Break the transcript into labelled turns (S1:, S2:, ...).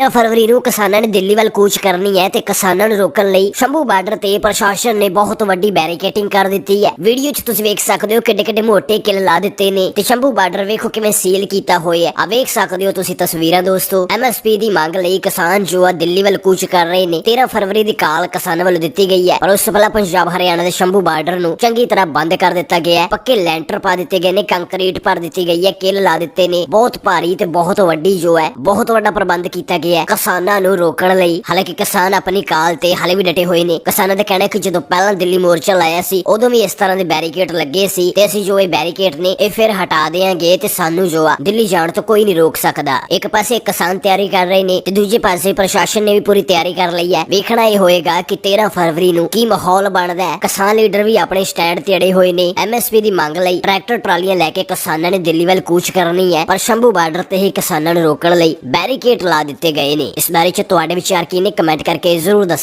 S1: 13 ਫਰਵਰੀ ਨੂੰ ਕਿਸਾਨਾਂ ਨੇ ਦਿੱਲੀ ਵੱਲ ਕੂਚ ਕਰਨੀ ਹੈ ਤੇ ਕਿਸਾਨਾਂ ਨੂੰ ਰੋਕਣ ਲਈ ਸ਼ੰਭੂ ਬਾਰਡਰ ਤੇ ਪ੍ਰਸ਼ਾਸਨ ਨੇ ਬਹੁਤ ਵੱਡੀ ਬੈਰੀਕੇਟਿੰਗ ਕਰ ਦਿੱਤੀ ਹੈ। ਵੀਡੀਓ 'ਚ ਤੁਸੀਂ ਵੇਖ ਸਕਦੇ ਹੋ ਕਿੱਡੇ ਕਿੱਡੇ ਮੋਟੇ ਕਿੱਲ ਲਾ ਦਿੱਤੇ ਨੇ ਤੇ ਸ਼ੰਭੂ ਬਾਰਡਰ ਵੇਖੋ ਕਿਵੇਂ ਸੀਲ ਕੀਤਾ ਹੋਇਆ ਆ ਵੇਖ ਸਕਦੇ ਹੋ ਤੁਸੀਂ ਤਸਵੀਰਾਂ ਦੋਸਤੋ। ਐਮਐਸਪੀ ਦੀ ਮੰਗ ਲਈ ਕਿਸਾਨ ਜੋ ਆ ਦਿੱਲੀ ਵੱਲ ਕੂਚ ਕਰ ਰਹੇ ਨੇ 13 ਫਰਵਰੀ ਦੀ ਕਾਲ ਕਿਸਾਨਾਂ ਵੱਲੋਂ ਦਿੱਤੀ ਗਈ ਹੈ। ਪਰ ਉਸ ਤੋਂ ਪਹਿਲਾਂ ਪੰਜਾਬ, ਹਰਿਆਣਾ ਦੇ ਸ਼ੰਭੂ ਬਾਰਡਰ ਨੂੰ ਚੰਗੀ ਤਰ੍ਹਾਂ ਬੰਦ ਕਰ ਦਿੱਤਾ ਗਿਆ ਹੈ। ਪੱਕੇ ਲੈਂਟਰ ਪਾ ਦਿੱਤੇ ਗਏ ਨੇ, ਕੰਕਰੀਟ ਭਰ ਦਿੱਤੀ ਗਈ ਹੈ, ਕਿੱਲ ਲਾ ਦਿੱਤੇ ਨੇ। ਬਹੁਤ ਭਾਰੀ ਤੇ ਬਹੁਤ ਵੱਡੀ ਜੋ ਹੈ, ਬਹੁਤ ਵੱਡਾ ਪ੍ਰਬੰਧ ਕੀਤਾ ਗਿਆ ਹੈ। ਕਿਸਾਨਾਂ ਨੂੰ ਰੋਕਣ ਲਈ ਹਾਲਾਂਕਿ ਕਿਸਾਨ ਆਪਣੀ ਕਾਲ ਤੇ ਹਾਲੇ ਵੀ ਡਟੇ ਹੋਏ ਨੇ। ਕਿਸਾਨਾਂ ਦਾ ਕਹਿਣਾ ਹੈ ਕਿ ਜਦੋਂ ਪਹਿਲਾਂ ਦਿੱਲੀ ਮੋਰਚਾ ਲਾਇਆ ਸੀ, ਉਦੋਂ ਵੀ ਇਸ ਤਰ੍ਹਾਂ ਦੇ ਬੈਰੀਕੇਡ ਲੱਗੇ ਸੀ ਤੇ ਅਸੀਂ ਜੋ ਇਹ ਬੈਰੀਕੇਡ ਨੇ, ਇਹ ਫਿਰ ਹਟਾ ਦੇਾਂਗੇ ਤੇ ਸਾਨੂੰ ਜੋ ਆ, ਦਿੱਲੀ ਜਾਣ ਤੋਂ ਕੋਈ ਨਹੀਂ ਰੋਕ ਸਕਦਾ। ਇੱਕ ਪਾਸੇ ਕਿਸਾਨ ਤਿਆਰੀ ਕਰ ਰਹੇ ਨੇ ਤੇ ਦੂਜੇ ਪਾਸੇ ਪ੍ਰਸ਼ਾਸਨ ਨੇ ਵੀ ਪੂਰੀ ਤਿਆਰੀ ਕਰ ਲਈ ਹੈ। ਵੇਖਣਾ ਇਹ ਹੋਏਗਾ ਕਿ 13 ਫਰਵਰੀ ਨੂੰ ਕੀ ਮਾਹੌਲ ਬਣਦਾ ਹੈ। ਕਿਸਾਨ ਲੀਡਰ ਵੀ ਆਪਣੇ ਸਟੈਂਡ ਤੇ ਅੜੇ ਹੋਏ ਨੇ। ਐਮਐਸਪੀ ਦੀ ਮੰਗ ਲਈ ਟਰੈਕਟਰ, ਟਰਾਲੀਆਂ ਲੈ ਕੇ ਕਿਸਾਨਾਂ ਨੇ ਦਿੱਲੀ ਵੱਲ ਕੂਚ ਕਰਨੀ ਹੈ, ਪਰ ਸ਼ੰਭੂ ਬਾਰਡਰ ਤੇ ਹੀ ਕਿਸਾਨਾਂ ਨੂੰ ਰੋਕਣ ਲਈ ਬੈਰੀਕੇਡ ਲਾ ਦਿੱਤੇ ਗਏ ਨੇ। ਇਸ ਬਾਰੇ ਚ ਤੁਹਾਡੇ ਵਿਚਾਰ ਕੀ ਨੇ? ਕਮੈਂਟ ਕਰਕੇ ਜ਼ਰੂਰ ਦੱਸੋ।